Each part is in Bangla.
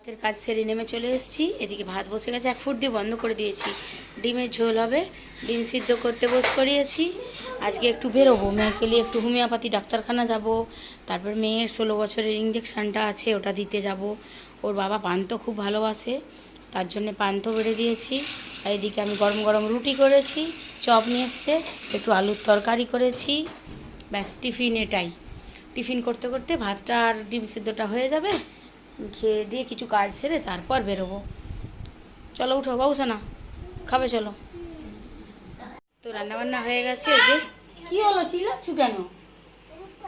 ভাতের কাজ সেরে নেমে চলে এসেছি। এদিকে ভাত বসে গেছে, এক ফুট দিয়ে বন্ধ করে দিয়েছি। ডিমের ঝোল হবে, ডিম সিদ্ধ করতে বস করিয়েছি। আজকে একটু বেরোবো, মেয়েকে নিয়ে একটু হোমিওপ্যাথি ডাক্তারখানা যাব। তারপর মেয়ের ষোলো বছরের ইঞ্জেকশানটা আছে, ওটা দিতে যাব। ওর বাবা পান্তো খুব ভালোবাসে, তার জন্য পান্তো বেড়ে দিয়েছি। আর এদিকে আমি গরম গরম রুটি করেছি, চপ নিয়ে এসছে, একটু আলুর তরকারি করেছি। ব্যাস, টিফিন এটাই। টিফিন করতে করতে ভাতটা আর ডিম সিদ্ধটা হয়ে যাবে। খেয়ে দিয়ে কিছু কাজ সেরে তারপর বেরোবো। চলো উঠো বাবু না খাবে চলো। তো রান্নাবান্না হয়ে গেছে যে কি হলো চিল্লাচ্ছু কেন?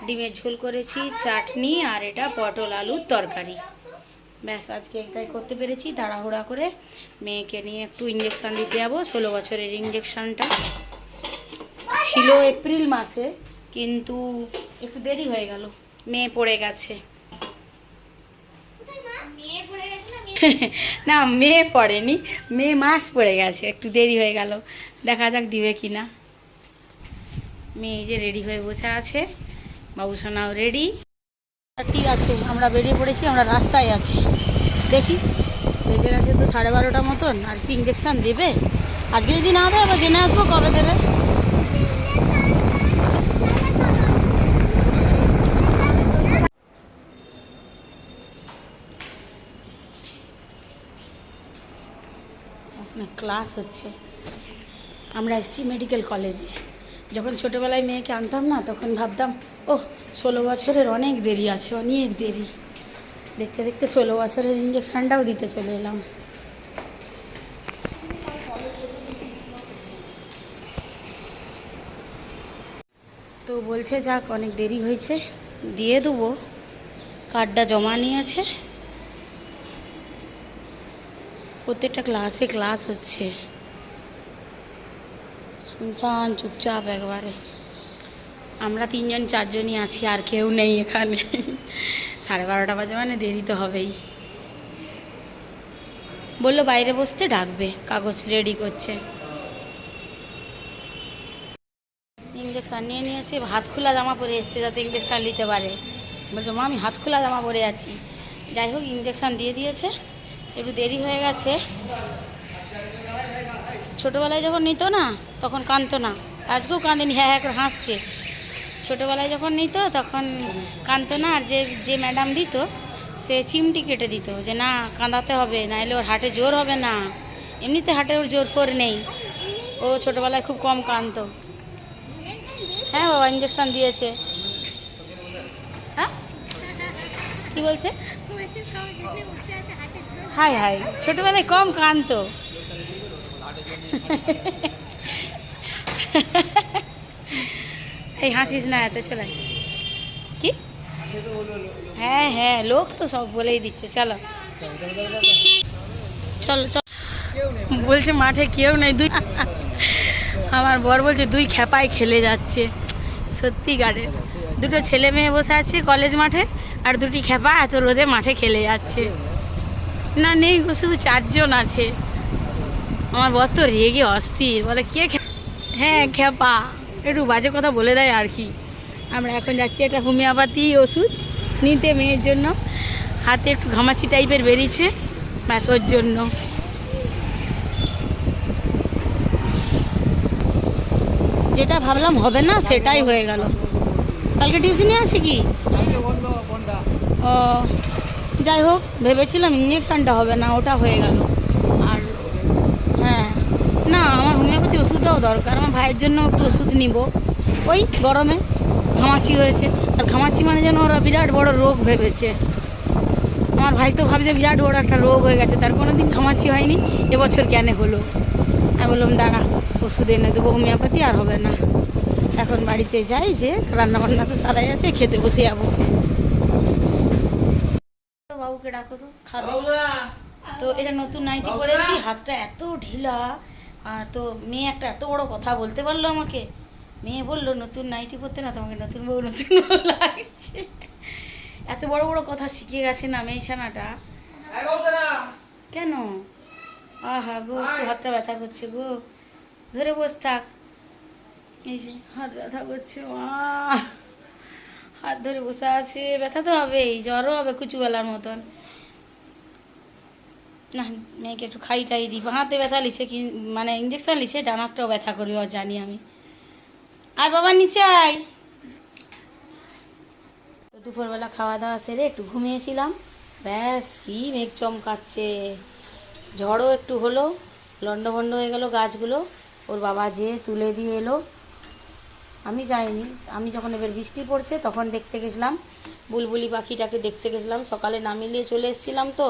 ডিমের ঝোল করেছি, চাটনি আর এটা পটল আলুর তরকারি। ব্যাস, আজকে এটাই করতে পেরেছি তাড়াহুড়া করে। মেয়েকে নিয়ে একটু ইঞ্জেকশান দিতে যাব, ষোলো বছরের ইঞ্জেকশানটা ছিল এপ্রিল মাসে, কিন্তু একটু দেরি হয়ে গেল। মেয়ে পড়ে গেছে। না, মেয়ে পড়েনি। মেয়ে মাস পড়ে গেছে, একটু দেরি হয়ে গেল। দেখা যাক দিবে কি না মেয়ে যে রেডি হয়ে বসে আছে বাবু সোনাও রেডি। ঠিক আছে, আমরা বেরিয়ে পড়েছি, আমরা রাস্তায় আছি। দেখি, বেজে গেছে তো সাড়ে বারোটা মতন, আর কি ইঞ্জেকশান দেবে? আজকে যদি না দেয় আবার জেনে আসব কবে দেবে। ক্লাস হচ্ছে। আমরা এসছি মেডিকেল কলেজে যখন ছোটোবেলায় মেয়েকে আনতাম না, তখন ভাবতাম ও ষোলো বছরের অনেক দেরি আছে, অনেক দেরি। দেখতে দেখতে ষোলো বছরের ইঞ্জেকশানটাও দিতে চলে এলাম। তো বলছে, যাক, অনেক দেরি হয়েছে, দিয়ে দেবো। কার্ডটা জমা নিয়েছে। প্রত্যেকটা ক্লাসে ক্লাস হচ্ছে। শুনশান, চুপচাপ একবারে। আমরা তিনজন, চারজনই আছি, আর কেউ নেই এখানে। সাড়ে বারোটা বাজে মানে দেরি তো হবেই। বলল, বাইরে বসতে ডাকবে, কাগজ রেডি করছে। ইঞ্জেকশান নিয়ে নিয়েছে, হাত খোলা জামা পরে এসছে, যাতে ইঞ্জেকশান নিতে পারে। বলছো, মা, আমি হাত খোলা জামা পরে আছি। যাই হোক ইঞ্জেকশান দিয়ে দিয়েছে। একটু দেরি হয়ে গেছে। ছোটোবেলায় যখন নিত না, তখন কাঁদতো না। আজকেও কাঁদেনি হ্যাঁ হ্যাঁ করে হাসছে। ছোটোবেলায় যখন নিত, তখন কাঁদতো না, আর যে যে ম্যাডাম দিত, সে চিমটি কেটে দিত যে, না, কাঁদাতে হবে না এলে ওর হাটে জোর হবে না। এমনিতে হাটে ওর জোর ফোর নেই। ও ছোটোবেলায় খুব কম কাঁদতো হ্যাঁ বাবা ইঞ্জেকশান দিয়েছে। হ্যাঁ? কী বলছে? Hi hi. ছোটোবেলায় কম কাঁদতো এই হাসিস না এত, চলে। কি? হ্যাঁ হ্যাঁ লোক তো সব বলেই দিচ্ছে, চলো। চলো চলো। বলছে মাঠে কেউ নেই, দুই আমার বর বলছে, দুই খেপায় খেলে যাচ্ছে। সত্যি গাড়ে। দুটো ছেলে মেয়ে বসে আছে কলেজ মাঠে, আর দুটি খেপা এত রোদে মাঠে খেলে যাচ্ছে। না নেই গো, শুধু চারজন আছে। আমার বর তো রেগে অস্থির বলে কে হ্যাঁ খেপা। একটু বাজে কথা বলে দেয় আর কি। আমরা এখন যাচ্ছি একটা হোমিওপ্যাথি ওষুধ নিতে মেয়ের জন্য। হাতে একটু ঘামাচি টাইপের বেরিয়েছে ব্যাস ওর জন্য। যেটা ভাবলাম হবে না সেটাই হয়ে গেল। কালকে টিউশনি আছে কি? ও যাই হোক, ভেবেছিলাম ইঞ্জেকশানটা হবে না, ওটা হয়ে গেল। আর হ্যাঁ না, আমার হোমিওপ্যাথি ওষুধটাও দরকার, আমার ভাইয়ের জন্য একটু ওষুধ নিব। ওই গরমে ঘামাচি হয়েছে। আর ঘামাচি মানে যেন ওরা বিরাট বড় রোগ ভেবেছে। আমার ভাই তো ভাবছে বিরাট বড় একটা রোগ হয়ে গেছে, তার কোনো দিন ঘামাচি হয়নি, এবছর কেন হলো? আমি বললাম, দাঁড়া, ওষুধ এনে দেবো হোমিওপ্যাথি আর হবে না। এখন বাড়িতে যাই যে, রান্নাবান্না তো সারাই আছে, খেতে বসে যাব। ডাকো তো খাবে। তো এটা নতুন নাইটি পরেছি হাতটা এত ঢিলা। আর তো মেয়ে একটা এত বড় কথা বলতে পারল আমাকে। মেয়ে বলল নতুন নাইটি পরতে না তোমাকে নতুন বউ নতুন বউ লাগছে। এত বড় বড় কথা শিখে গেছে না মেয়ে ছানাটা। কেন? আহা গো হাতটা ব্যথা করছে গো। ধরে বস থাক। এই যে হাত ব্যথা করছে মা। হাত ধরে বসে আছে। ব্যথা তো হবেই জ্বরও হবে কুচুবেলার মতন। না, মেয়েকে একটু খাই টাই দিই হাতে ব্যথা লিছে কি মানে ইঞ্জেকশন লিছে ডানারটাও ব্যথা করবে ও জানি আমি। আয় বাবা, নিচে আয়। তো দুপুরবেলা খাওয়া দাওয়া সেরে একটু ঘুমিয়েছিলাম। ব্যাস, কি মেঘ চমকাচ্ছে। ঝড়ও একটু হলো লন্ডভন্ড হয়ে গেল গাছগুলো। ওর বাবা যে তুলে দিয়ে এলো। আমি যাইনি। আমি যখন এবার বৃষ্টি পড়ছে, তখন দেখতে গেছিলাম। বুলবুলি পাখিটাকে দেখতে গেছিলাম। সকালে নামিয়ে চলে এসেছিলাম তো।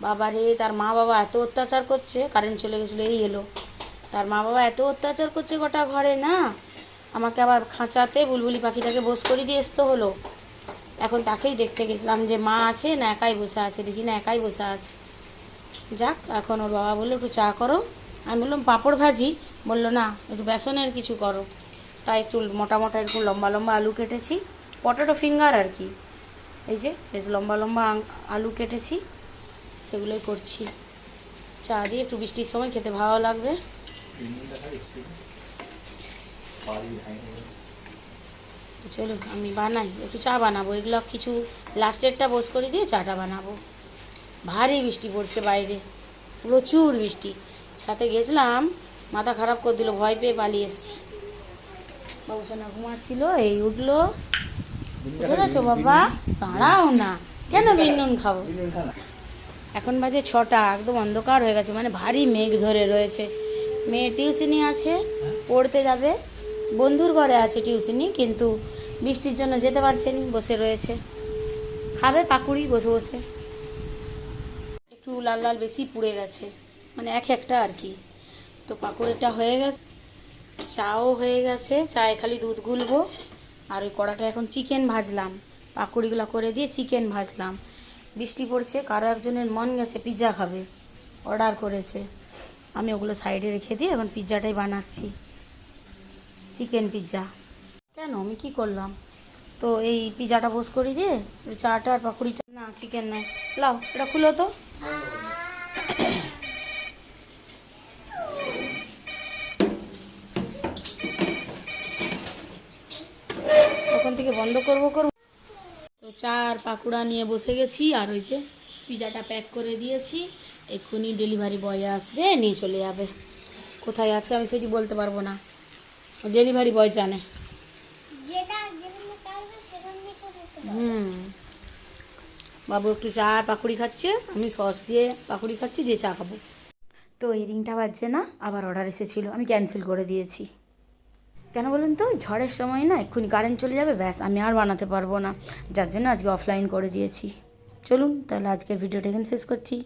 বাবারে, তার মা বাবা এত অত্যাচার করছে কারেন্ট চলে গেছিল, এই এলো। তার মা বাবা এত অত্যাচার করছে গোটা ঘরে, না? আমাকে আবার খাঁচাতে বুলবুলি পাখিটাকে বস করে দিয়ে আসতে হলো। এখন তাকেই দেখতে গেছিলাম যে মা আছে, না একাই বসে আছে, দেখি না একাই বসে আছে। যাক, এখন ওর বাবা বলল, একটু চা করো। আমি বললাম, পাঁপড় ভাজি? বলল, না, একটু বেসনের কিছু করো। তাই একটু মোটা মোটা, একটু লম্বা লম্বা আলু কেটেছি, পটেটো ফিঙ্গার আর কি। এই যে, বেশ লম্বা লম্বা আলু কেটেছি। সেগুলোই করছি। চা দিয়ে একটু বৃষ্টির সময় খেতে ভালো লাগবে। চলো আমি বানাই। একটু চা বানাবো। এগুলো কিছু লাস্টেরটা বস করে দিয়ে চাটা বানাবো। ভারী বৃষ্টি পড়ছে বাইরে। প্রচুর বৃষ্টি। ছাতে গেছিলাম, মাথা খারাপ করে দিল, ভয় পেয়ে পালিয়ে এসেছি। বাবু সোনা ঘুমাচ্ছিল, এই উঠল। উঠে গেছো বাবা? দাঁড়াও না। কেন বিনুন খাব? এখন বাজে ছটা, একদম অন্ধকার হয়ে গেছে মানে ভারী মেঘ ধরে রয়েছে। মেয়ে টিউশনি আছে, পড়তে যাবে। বন্ধুর ঘরে আছে টিউশনি, কিন্তু বৃষ্টির জন্য যেতে পারছে নি, বসে রয়েছে। খাবে পাকুড়ি, বসে বসে। একটু লাল লাল বেশি পুড়ে গেছে মানে এক একটা আর কি। তো পাকুড়িটা হয়ে গেছে, চাও হয়ে গেছে, চায়ে খালি দুধ গুলবো। আর ওই কড়াটা এখন চিকেন ভাজলাম। পাকুড়িগুলো করে দিয়ে চিকেন ভাজলাম। বৃষ্টি পড়ছে, কারও একজনের মন গেছে পিৎজা খাবে। অর্ডার করেছে। আমি ওগুলো সাইডে রেখে দিয়ে এখন পিৎজাটাই বানাচ্ছি। চিকেন পিৎজা কেন? আমি কি করলাম? তো এই পিৎজাটা বোস করে দিয়ে, চাটা আর পাকুড়িটা না চিকেন নয় লাও, এটা খুলো তো। ওখান থেকে বন্ধ করব করব চার পাকুড়া নিয়ে বসে গেছি আর ওই যে পিজাটা প্যাক করে দিয়েছি। এক্ষুনি ডেলিভারি বয় আসবে নিয়ে চলে যাবে। কোথায় আছে আমি সেটি বলতে পারব না। ডেলিভারি বয় জানে। হুম। বাবু একটু চা আর পাকুড়ি খাচ্ছে আমি সস দিয়ে পাকুড়ি খাচ্ছি দিয়ে চা খাব। তো এই রিংটা বাজছে না আবার অর্ডার এসেছিল আমি ক্যান্সেল করে দিয়েছি। কেন বলুন তো? ঝড়ের সময় না এক্ষুনি কারেন্ট চলে যাবে, ব্যাস আমি আর বানাতে পারব না। যার জন্য আজকে অফলাইন করে দিয়েছি। চলুন তাহলে আজকের ভিডিওটা এখানে শেষ করছি।